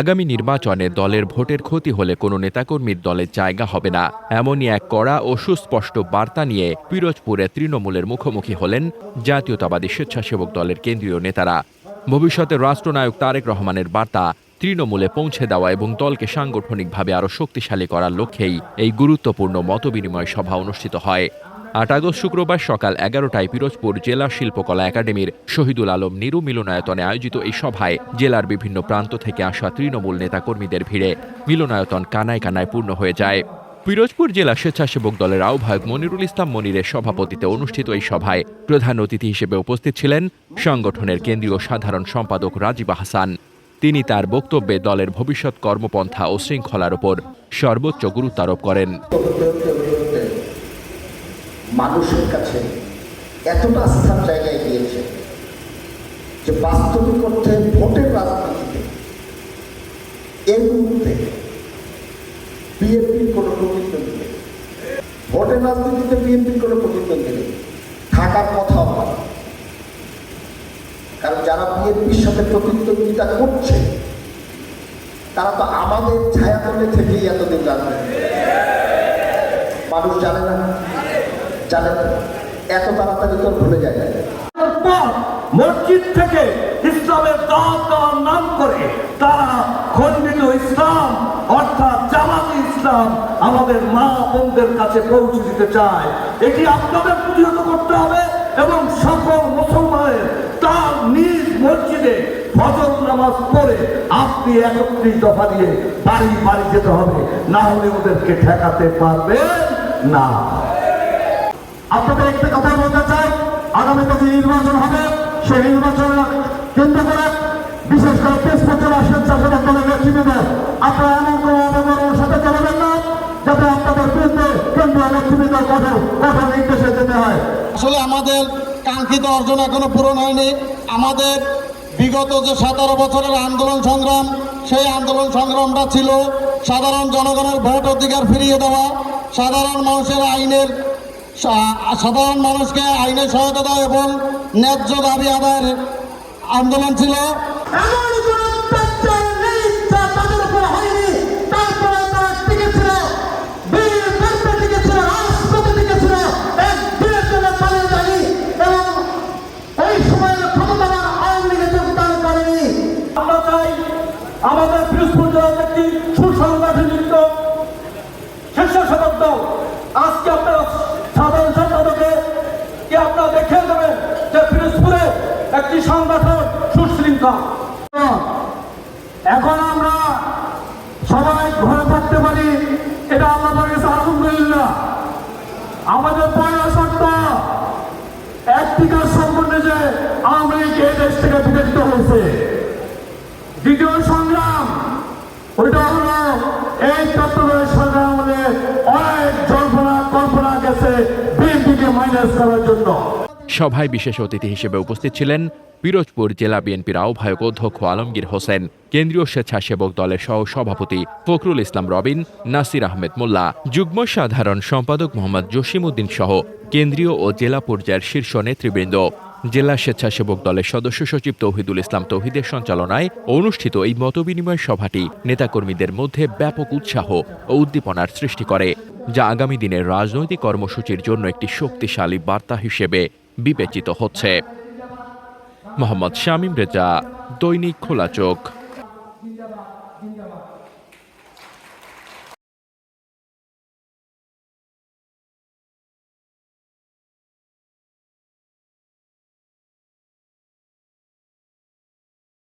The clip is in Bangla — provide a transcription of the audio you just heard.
আগামী নির্বাচনে দলের ভোটের ক্ষতি হলে কোনো নেতাকর্মীর দলের জায়গা হবে না। এমনই এক কড়া ও সুস্পষ্ট বার্তা নিয়ে পিরোজপুরে তৃণমূলের মুখোমুখি হলেন জাতীয়তাবাদী স্বেচ্ছাসেবক দলের কেন্দ্রীয় নেতারা। ভবিষ্যতে রাষ্ট্রনায়ক তারেক রহমানের বার্তা, তৃণমূলে পৌঁছে দেওয়া এবং দলকে সাংগঠনিকভাবে আরও শক্তিশালী করার লক্ষ্যেই এই গুরুত্বপূর্ণ মতবিনিময় সভা অনুষ্ঠিত হয়। আট আগস্ট শুক্রবার সকাল এগারোটায় পিরোজপুর জেলা শিল্পকলা একাডেমির শহীদুল আলম নিরু মিলনায়তনে আয়োজিত এই সভায় জেলার বিভিন্ন প্রান্ত থেকে আসা তৃণমূল নেতাকর্মীদের ভিড়ে মিলনায়তন কানায় কানায় পূর্ণ হয়ে যায়। পিরোজপুর জেলা স্বেচ্ছাসেবক দলের আহ্বায়ক মনিরুল ইসলাম মনিরের সভাপতিতে অনুষ্ঠিত এই সভায় প্রধান অতিথি হিসেবে উপস্থিত ছিলেন সংগঠনের কেন্দ্রীয় সাধারণ সম্পাদক রাজিব হাসান তিনি তার বক্তব্যে দলের ভবিষ্যৎ কর্মপন্থা ও শৃঙ্খলার ওপর সর্বোচ্চ গুরুত্ব আরোপ করেন। মানুষের কাছে এতটা আস্থার জায়গায় গিয়েছে যে বাস্তবিক অর্থে ভোটের রাজনীতিতে এর মুহূর্তে বিএনপির কোনো প্রতিদ্বন্দ্বী নেই। ভোটের রাজনীতিতে বিএনপির কোনো প্রতিদ্বন্দ্বী নেই। থাকার কথাও না কারণ যারা বিএনপির সাথে প্রতিদ্বন্দ্বিতা করছে, তারা তো আমাদের ছায়াতলে থেকেই এতদিন রাজনীতি মানুষ জানে না। জানে এত তাড়াতাড়ি তো ভুলে যায়। মসজিদ থেকে ইসলামের দাওয়াত নাম করে তারা খণ্ডিত ইসলাম, অর্থাৎ জামাত ইসলাম আমাদের মা বোনদের কাছে পৌঁছে দিতে চায়। এটি আপনাদের প্রতিহত করতে হবে এবং সকল মুসলমানের তার নিজ মসজিদে ফজর নামাজ পড়ে আপনি একত্রিশ দফা দিয়ে বাড়ি বাড়ি যেতে হবে। না হলে ওদেরকে ঠেকাতে পারবেন না। আপনাদের একটা কথা বলতে চাই। আগামীতে যে নির্বাচন হবে, সেই নির্বাচন কেন্দ্র করে বিশেষ করে পেশপত্র স্বেচ্ছাসেবক দলের নেতৃবৃন্দ, আপনারা এমন কোনো অপকর্মের সাথে চলবেন না, যাতে আপনাদের বিরুদ্ধে কেন্দ্রীয় নেতৃবৃন্দ কঠোর কঠোর নির্দেশে যেতে হয়। আসলে আমাদের কাঙ্ক্ষিত অর্জন এখনও পূরণ হয়নি। আমাদের বিগত যে সতেরো বছরের আন্দোলন সংগ্রাম, সেই আন্দোলন সংগ্রামটা ছিল সাধারণ জনগণের ভোট অধিকার ফিরিয়ে দেওয়া, সাধারণ মানুষের আইনের সাধারণ মানুষকে আইনের সহায়তা এবং ন্যায্য দাবি আদায়ের আন্দোলন ছিল। সংগঠন সুশৃঙ্খল। এখন আমরা সবাই ঘরে থাকতে পারি, এটা আল্লাহ কাছে আলহামদুলিল্লাহ। আমাদের পয়লা শর্ত একটি কাজ সম্পূর্ণ যে লীগ এই দেশ থেকে বিতাড়িত হয়েছে। দ্বিতীয় সংগ্রাম, ওইটা হলো এই চট্টগ্রামের সংগ্রাম হলে অনেক জল্পনা কল্পনা গেছে, বিএনপিকে মাইনাস করার জন্য। সভায় বিশেষ অতিথি হিসেবে উপস্থিত ছিলেন পিরোজপুর জেলা বিএনপির আহ্বায়ক অধ্যক্ষ আলমগীর হোসেন, কেন্দ্রীয় স্বেচ্ছাসেবক দলের সহ সভাপতি ফখরুল ইসলাম রবিন, নাসির আহমেদ মোল্লা, যুগ্ম সাধারণ সম্পাদক মোহাম্মদ জসিমউদ্দিন সহ কেন্দ্রীয় ও জেলা পর্যায়ের শীর্ষ নেতৃবৃন্দ। জেলা স্বেচ্ছাসেবক দলের সদস্য সচিব তৌহিদুল ইসলাম তৌহিদের সঞ্চালনায় অনুষ্ঠিত এই মতবিনিময় সভাটি নেতাকর্মীদের মধ্যে ব্যাপক উৎসাহ ও উদ্দীপনার সৃষ্টি করে, যা আগামী দিনের রাজনৈতিক কর্মসূচির জন্য একটি শক্তিশালী বার্তা হিসেবে বিবেচিত হচ্ছে। মোহাম্মদ শামীম রেজা দৈনিক খোলা চোখ।